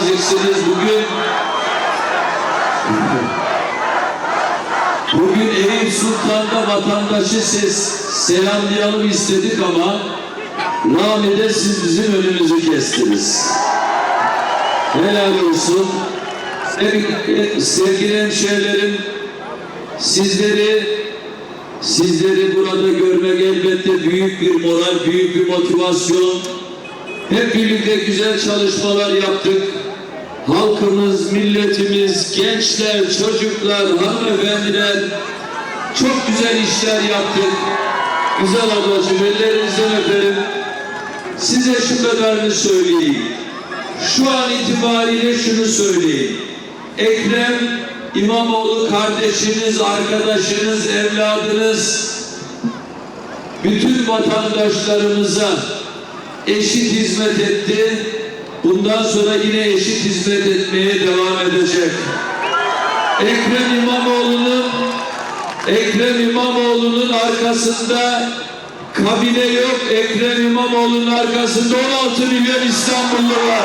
naziksiniz bugün. Bugün Eyüp Sultan'da vatandaşı ses selamlayalım istedik ama Rami'de siz bizim önümüzü kestiniz. Helal olsun. Sevgili, sevgili hemşehrilerim, sizleri sizleri burada görmek elbette büyük bir moral, büyük bir motivasyon. Hep birlikte güzel çalışmalar yaptık. Halkımız, milletimiz, gençler, çocuklar, hanımefendiler çok güzel işler yaptık. Güzel ablacığım ellerinizden öperim. Size şu kadarını söyleyeyim. Şu an itibariyle şunu söyleyeyim. Ekrem İmamoğlu kardeşiniz, arkadaşınız, evladınız bütün vatandaşlarımıza eşit hizmet etti. Bundan sonra yine eşit hizmet etmeye devam edecek. Ekrem İmamoğlu'nun Ekrem İmamoğlu'nun arkasında kabine yok. Ekrem İmamoğlu'nun arkasında 16 milyon İstanbullu var.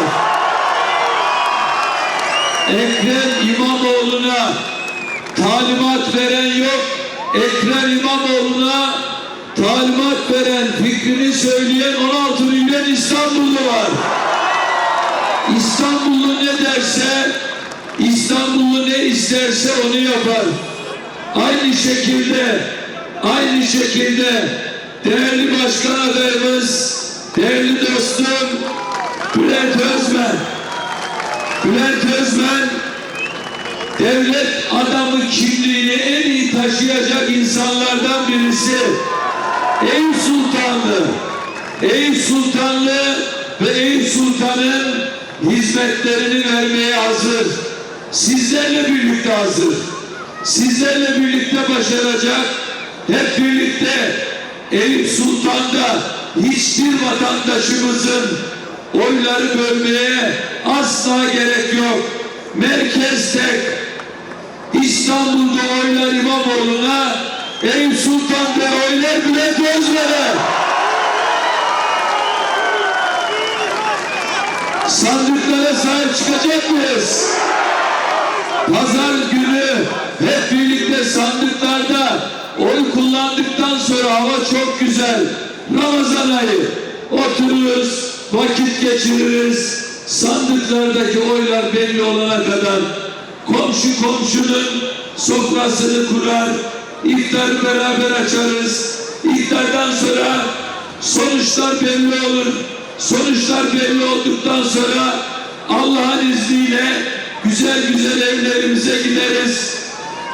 Ekrem İmamoğlu'na talimat veren yok. Ekrem İmamoğlu'na talimat veren, fikrini söyleyen 16 milyon İstanbullu var. Derse, İstanbullu ne isterse onu yapar. Aynı şekilde, aynı şekilde değerli başkan adayımız, değerli dostum Bülent Özmen, Bülent Özmen devlet adamı kimliğini en iyi taşıyacak insanlardan birisi. Eyüp Sultanlı, Eyüp Sultanlı ve Eyüp Sultan'ın hizmetlerini vermeye hazır. Sizlerle birlikte hazır. Sizlerle birlikte başaracak. Hep birlikte Eyüp Sultan'da hiçbir vatandaşımızın oyları bölmeye asla gerek yok. Merkez tek. İstanbul'da oylar İmamoğlu'na, Eyüp Sultan'da oylar Bülent Özmen'e. Sandıklara sahip çıkacak mıyız? Pazar günü hep birlikte sandıklarda oy kullandıktan sonra hava çok güzel. Ramazan ayı otururuz, vakit geçiririz. Sandıklardaki oylar belli olana kadar komşu komşunun sofrasını kurar, iftarı beraber açarız. İftardan sonra sonuçlar belli olur. Sonuçlar belli olduktan sonra Allah'ın izniyle güzel güzel evlerimize gideriz.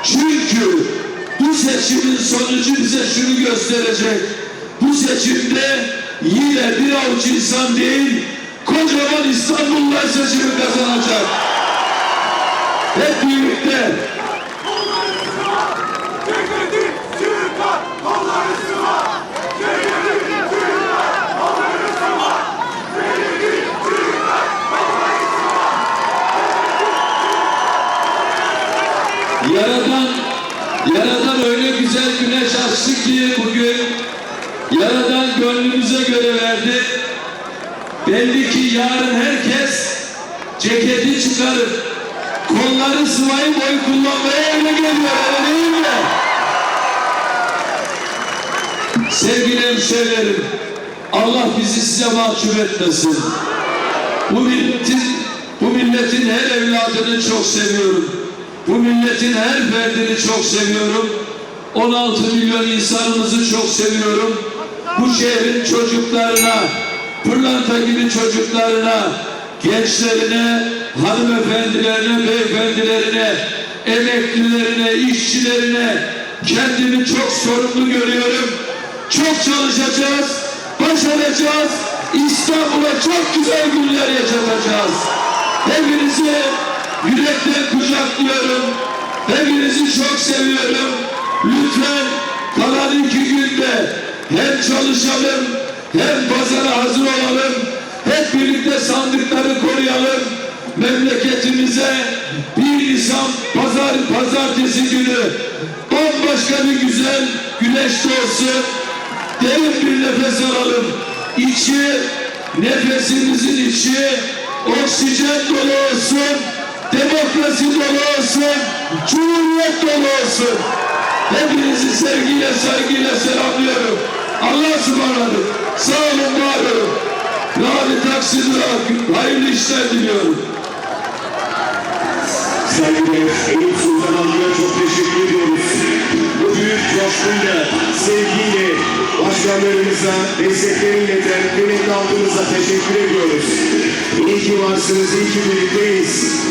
Çünkü bu seçimin sonucu bize şunu gösterecek. Bu seçimde yine bir avuç insan değil, kocaman İstanbullular seçimi kazanacak. Hep birlikte Ceketi çıkar, kolları sıva. Ceketi çıkar, kolları sıva. Ceketi çıkar, kolları sıva. Yaradan, Yaradan öyle güzel güneş açtı ki bugün Yaradan gönlümüze göre verdi. Belli ki yarın herkes ceketi çıkarıp kolları sıvayıp oy kullanmaya evine geliyor. Öyle değil mi? Sevgili hemşehrilerim, Allah bizi size mahcup etmesin. Bu milletin, bu milletin her evladını çok seviyorum. Bu milletin her ferdini çok seviyorum. 16 milyon insanımızı çok seviyorum. Bu şehrin çocuklarına, pırlanta gibi çocuklarına, gençlerine, hanımefendilerine, beyefendilerine, emeklilerine, işçilerine kendimi çok sorumlu görüyorum. Çok çalışacağız, başaracağız. İstanbul'a çok güzel günler yaşatacağız. Hepinizi yürekten kucaklıyorum. Hepinizi çok seviyorum. Lütfen kalan iki günde hem çalışalım hem pazara hazır olalım. Hep birlikte sandıkları koruyalım. Memleketimize bir Nisan pazar pazartesi günü bambaşka bir güzel güneş doğsun. Derin bir nefes alalım. İçi, nefesimizin içi oksijen dolu olsun, demokrasi dolu olsun, cumhuriyet dolu olsun. Hepinizi sevgiyle, saygıyla selamlıyorum. Allah'a ısmarladık. Sağ olun, var olun. Rabi Taksim'e hayırlı işler diliyorum. Saygıdeğer Eyüp Sultan Hanım'a çok teşekkür ediyoruz. Bu büyük coşkuyla, sevgiyle başkanlarımıza, desteklerini ileten kıymetli halkımıza teşekkür ediyoruz. İyi ki varsınız, iyi ki birlikteyiz.